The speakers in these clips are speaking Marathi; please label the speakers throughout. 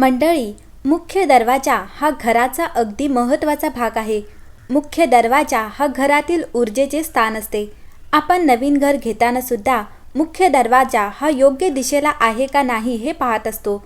Speaker 1: मंडळी मुख्य दरवाजा हा घराचा अगदी महत्त्वाचा भाग आहे. मुख्य दरवाजा हा घरातील ऊर्जेचे स्थान असते. आपण नवीन घर घेताना सुद्धा मुख्य दरवाजा हा योग्य दिशेला आहे का नाही हे पाहत असतो.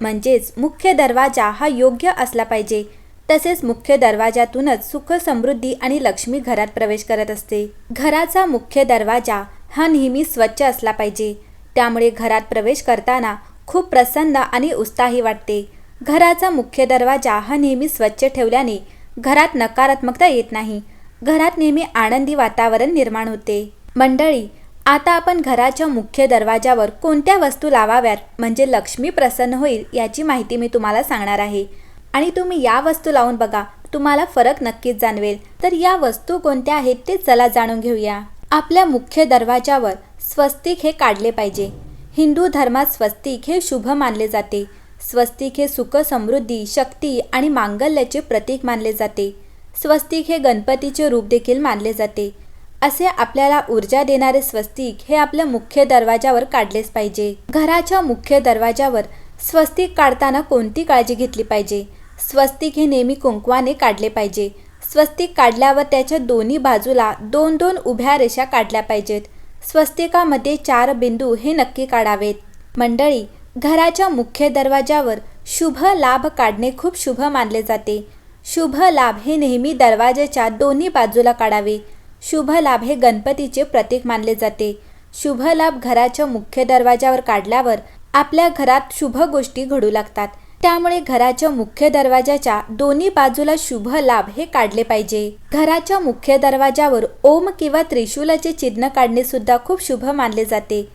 Speaker 1: म्हणजेच मुख्य दरवाजा हा योग्य असला पाहिजे. तसेच मुख्य दरवाजातूनच सुख समृद्धी आणि लक्ष्मी घरात प्रवेश करत असते. घराचा मुख्य दरवाजा हा नेहमी स्वच्छ असला पाहिजे. त्यामुळे घरात प्रवेश करताना खूप प्रसन्न आणि उत्साही वाटते. घराचा मुख्य दरवाजा हा नेहमी स्वच्छ ठेवल्याने घरात नकारात्मकता येत नाही. घरात नेहमी आनंदी वातावरण निर्माण होते. मंडळी आता आपण घराच्या मुख्य दरवाजावर कोणत्या वस्तू लावाव्यात म्हणजे लक्ष्मी प्रसन्न होईल याची माहिती मी तुम्हाला सांगणार आहे. आणि तुम्ही या वस्तू लावून बघा तुम्हाला फरक नक्कीच जाणवेल. तर या वस्तू कोणत्या आहेत ते चला जाणून घेऊया. आपल्या मुख्य दरवाजावर स्वस्तिक हे काढले पाहिजे. हिंदू धर्मात स्वस्तिक हे शुभ मानले जाते. स्वस्तिक हे सुख समृद्धी शक्ती आणि मांगल्याचे प्रतीक मानले जाते. स्वस्तिक हे गणपतीचे रूप देखील मानले जाते. असे आपल्याला ऊर्जा देणारे स्वस्तिक हे आपल्या मुख्य दरवाजावर काढलेच पाहिजे. घराच्या मुख्य दरवाजावर स्वस्तिक काढताना कोणती काळजी घेतली पाहिजे? स्वस्तिक हे नेहमी कुंकवाने काढले पाहिजे. स्वस्तिक काढल्यावर त्याच्या दोन्ही बाजूला दोन दोन उभ्या रेषा काढल्या पाहिजेत. स्वस्तिकामध्ये चार बिंदू हे नक्की काढावेत. मंडळी घराच्या मुख्य दरवाजावर शुभ लाभ काढणे खूप शुभ मानले जाते. शुभ लाभ हे नेहमी दरवाजाच्या दोन्ही बाजूला काढावे. शुभ लाभ हे गणपतीचे प्रतीक मानले जाते. शुभ लाभ घराच्या मुख्य दरवाजावर काढल्यावर आपल्या घरात शुभ गोष्टी घडू लागतात. त्यामुळे घराच्या मुख्य दरवाजाच्या दोन्ही बाजूला शुभ लाभ हे काढले पाहिजे. घराच्या मुख्य दरवाजावर ओम किंवा त्रिशूलाचे चिन्ह काढणे सुद्धा खूप शुभ मानले जाते.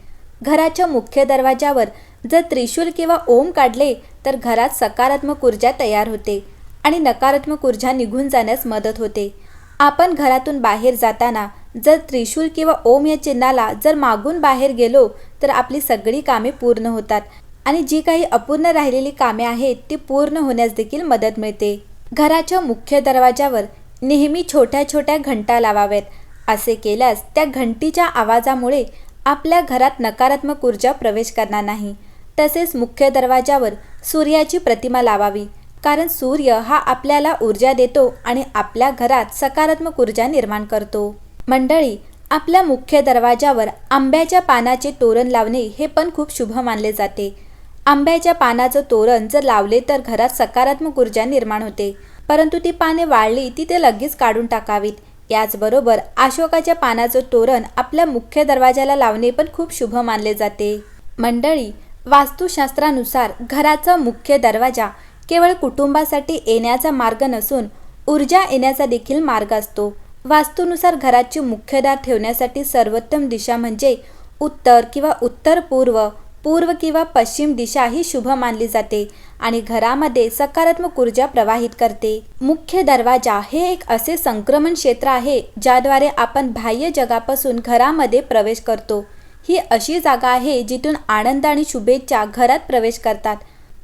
Speaker 1: घराच्या मुख्य दरवाजावर जर त्रिशूल किंवा ओम काढले तर घरात सकारात्मक ऊर्जा तयार होते आणि नकारात्मक ऊर्जा निघून जाण्यास मदत होते. आपण घरातून बाहेर जाताना जर त्रिशूल किंवा ओम या चिन्हाला जर मागून बाहेर गेलो तर आपली सगळी कामे पूर्ण होतात. आणि जी काही अपूर्ण राहिलेली कामे आहेत ती पूर्ण होण्यास देखील मदत मिळते. घराच्या मुख्य दरवाजावर नेहमी छोट्या छोट्या घंटा लावाव्यात असे केल्यास त्या घंटीच्या आवाजामुळे आपल्या घरात नकारात्मक ऊर्जा प्रवेश करणार नाही. तसेच मुख्य दरवाजावर सूर्याची प्रतिमा लावावी कारण सूर्य हा आपल्याला ऊर्जा देतो आणि आपल्या घरात सकारात्मक ऊर्जा निर्माण करतो. मंडळी आपल्या मुख्य दरवाजावर आंब्याच्या पानाचे तोरण लावणे हे पण खूप शुभ मानले जाते. आंब्याच्या पानाचं तोरण जर लावले तर घरात सकारात्मक ऊर्जा निर्माण होते. परंतु ती पाने वाळली ती ते लगेच काढून टाकावीत. याचबरोबर अशोकाच्या पानाचं तोरण आपल्या मुख्य दरवाजाला लावणे पण खूप शुभ मानले जाते. मंडळी वास्तुशास्त्रानुसार घराचा मुख्य दरवाजा केवळ कुटुंबासाठी येण्याचा मार्ग नसून ऊर्जा येण्याचा देखील मार्ग असतो. वास्तूनुसार घराची मुख्यदार ठेवण्यासाठी सर्वोत्तम दिशा म्हणजे उत्तर किंवा उत्तर पूर्व पूर्व किंवा पश्चिम दिशा ही शुभ मानली जाते आणि घरामध्ये सकारात्मक ऊर्जा प्रवाहित करते. मुख्य दरवाजा हे एक असे संक्रमण क्षेत्र आहे ज्याद्वारे आपण बाह्य जगापासून घरामध्ये प्रवेश करतो. ही अशी जागा आहे जिथून आनंद आणि शुभेच्छा घरात प्रवेश करतात.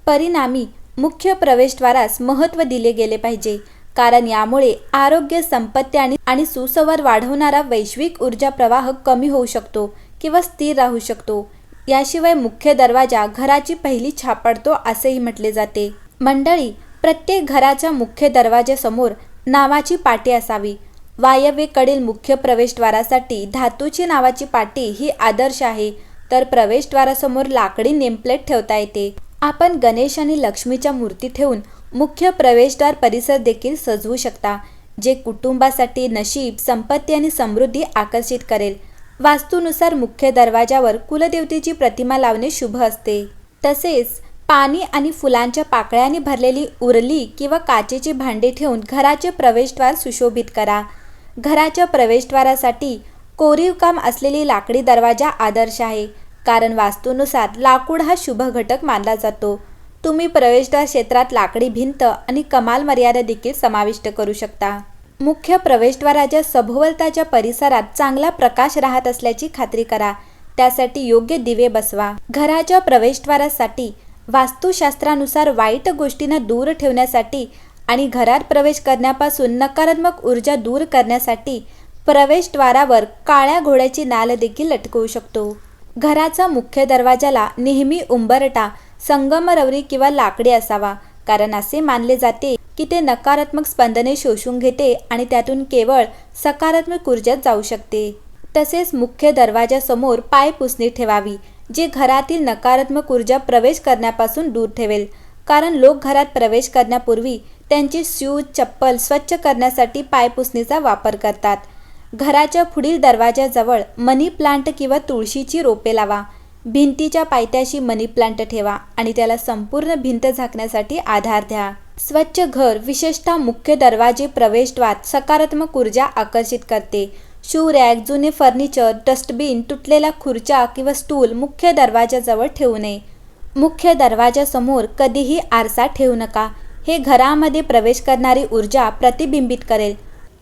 Speaker 1: परिणामी मुख्य प्रवेशद्वारास महत्त्व दिले गेले पाहिजे कारण यामुळे आरोग्य संपत्ती आणि आणि सुसंवाद वाढवणारा वैश्विक ऊर्जा प्रवाह कमी होऊ शकतो किंवा स्थिर राहू शकतो. याशिवाय मुख्य दरवाजा घराची पहिली छापडतो असेही म्हटले जाते. मंडळी प्रत्येक घराच्या मुख्य दरवाज्यासमोर नावाची पाटी असावी. वायव्येकडील मुख्य प्रवेशद्वारासाठी धातूची नावाची पाटी ही आदर्श आहे. तर प्रवेशद्वारासमोर लाकडी नेमप्लेट ठेवता येते. आपण गणेश आणि लक्ष्मीच्या मूर्ती ठेवून मुख्य प्रवेशद्वार परिसर देखील सजवू शकता जे कुटुंबासाठी नशीब संपत्ती आणि समृद्धी आकर्षित करेल. वास्तूनुसार मुख्य दरवाजावर कुलदेवतेची प्रतिमा लावणे शुभ असते. तसेच पाणी आणि फुलांच्या पाकळ्याने भरलेली उरली किंवा काचेची भांडी ठेवून घराचे प्रवेशद्वार सुशोभित करा. घराच्या प्रवेशद्वारासाठी कोरीव काम असलेली लाकडी दरवाजा आदर्श आहे कारण वास्तूनुसार लाकूड हा शुभ घटक मानला जातो. तुम्ही प्रवेशद्वार क्षेत्रात लाकडी भिंत आणि कमाल मर्यादा देखील समाविष्ट करू शकता. मुख्य प्रवेशद्वाराच्या सभोवताच्या परिसरात चांगला प्रकाश राहत असल्याची खात्री करा. त्यासाठी योग्य दिवे बसवा. घराच्या प्रवेशद्वारासाठी वास्तुशास्त्रानुसार वाईट गोष्टींना दूर ठेवण्यासाठी आणि घरात प्रवेश करण्यापासून नकारात्मक ऊर्जा दूर करण्यासाठी प्रवेशद्वारावर काळ्या घोड्याची नाल देखील लटकवू शकतो. घराचा मुख्य दरवाजाला नेहमी उंबरटा संगमरवरी किंवा लाकडी असावा कारण असे मानले जाते की ते नकारात्मक स्पंदने शोषून घेते आणि त्यातून केवळ सकारात्मक ऊर्जात जाऊ शकते. तसेच मुख्य दरवाजासमोर पाय पुसणी ठेवावी जे घरातील नकारात्मक ऊर्जा प्रवेश करण्यापासून दूर ठेवेल. कारण लोक घरात प्रवेश करण्यापूर्वी त्यांची शूज चप्पल स्वच्छ करण्यासाठी पायपुसणीचा वापर करतात. घराच्या पुढील दरवाजाजवळ मनी प्लांट किंवा तुळशीची रोपे लावा. भिंतीच्या पायथ्याशी मनी प्लांट ठेवा आणि त्याला संपूर्ण भिंत झाकण्यासाठी आधार द्या. स्वच्छ घर विशेषतः मुख्य दरवाजे प्रवेशद्वार सकारात्मक ऊर्जा आकर्षित करते. शू रॅक जुने फर्निचर डस्टबिन तुटलेल्या खुर्च्या किंवा स्टूल मुख्य दरवाजाजवळ ठेवू नये. मुख्य दरवाजासमोर कधीही आरसा ठेवू नका. हे घरामध्ये प्रवेश करणारी ऊर्जा प्रतिबिंबित करेल.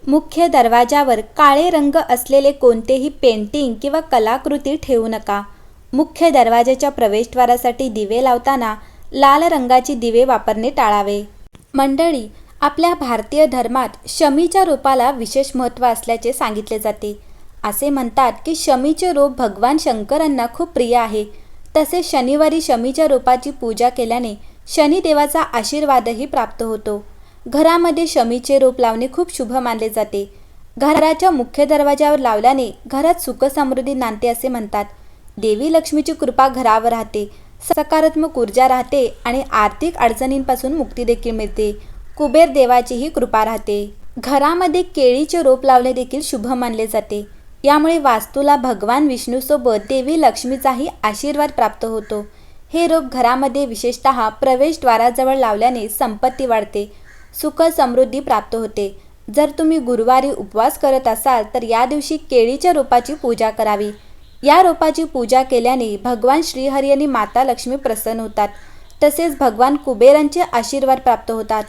Speaker 1: मुख्य दरवाजावर काळे रंग असलेले कोणतेही पेंटिंग किंवा कलाकृती ठेवू नका. मुख्य दरवाजाच्या प्रवेशद्वारासाठी दिवे लावताना लाल रंगाची दिवे वापरणे टाळावे. मंडळी आपल्या भारतीय धर्मात शमीच्या रूपाला विशेष महत्त्व असल्याचे सांगितले जाते. असे म्हणतात की शमीचे रूप भगवान शंकरांना खूप प्रिय आहे. तसे शनिवारी शमीच्या रूपाची पूजा केल्याने शनिदेवाचा आशीर्वादही प्राप्त होतो. घरामध्ये शमीचे रूप लावणे खूप शुभ मानले जाते. घराच्या मुख्य दरवाजावर लावल्याने घरात सुखसमृद्धी नांदते असे म्हणतात. देवी लक्ष्मीची कृपा घरावर राहते. सकारात्मक ऊर्जा राहते आणि आर्थिक अडचणींपासून मुक्ती देखील मिळते. कुबेर देवाचीही कृपा राहते. घरामध्ये केळीचे रोप लावणे देखील शुभ मानले जाते. यामुळे वास्तूला भगवान विष्णूसोबत देवी लक्ष्मीचाही आशीर्वाद प्राप्त होतो. हे रोप घरामध्ये विशेषतः प्रवेशद्वाराजवळ लावल्याने संपत्ती वाढते. सुख समृद्धी प्राप्त होते. जर तुम्ही गुरुवारी उपवास करत असाल तर या दिवशी केळीच्या रोपाची पूजा करावी. या रोपाची पूजा केल्याने भगवान श्रीहरी आणि माता लक्ष्मी प्रसन्न होतात. तसेच भगवान कुबेरांचे आशीर्वाद प्राप्त होतात.